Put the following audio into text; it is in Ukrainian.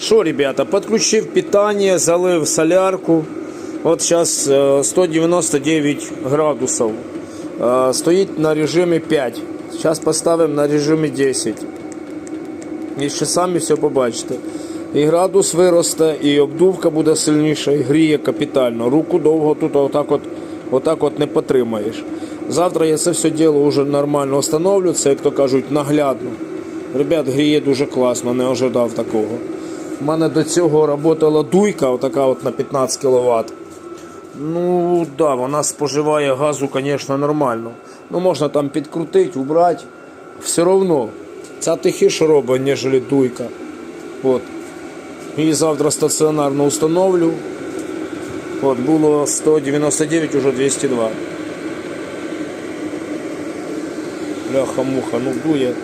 Що, ребята, підключив питання, залив солярку. От зараз 199 градусів. Стоїть на режимі 5. Зараз поставимо на режимі 10. І ще самі все побачите. І градус виросте, і обдувка буде сильніша, і гріє капітально. Руку довго тут отак от, отак от не потримаєш. Завтра я це все діло вже нормально встановлю, це, як то кажуть, наглядно. Ребят, гріє дуже класно, не ожидав такого. У мене до цього працювала дуйка, отака от на 15 кВт. Ну, да, вона споживає газу, звісно, нормально. Ну, можна там підкрутити, убрати. Все одно. Ця тихіше робить, ніж дуйка. От. І завтра стаціонарно установлю. От, було 199, уже 202. Бляха-муха, ну дує.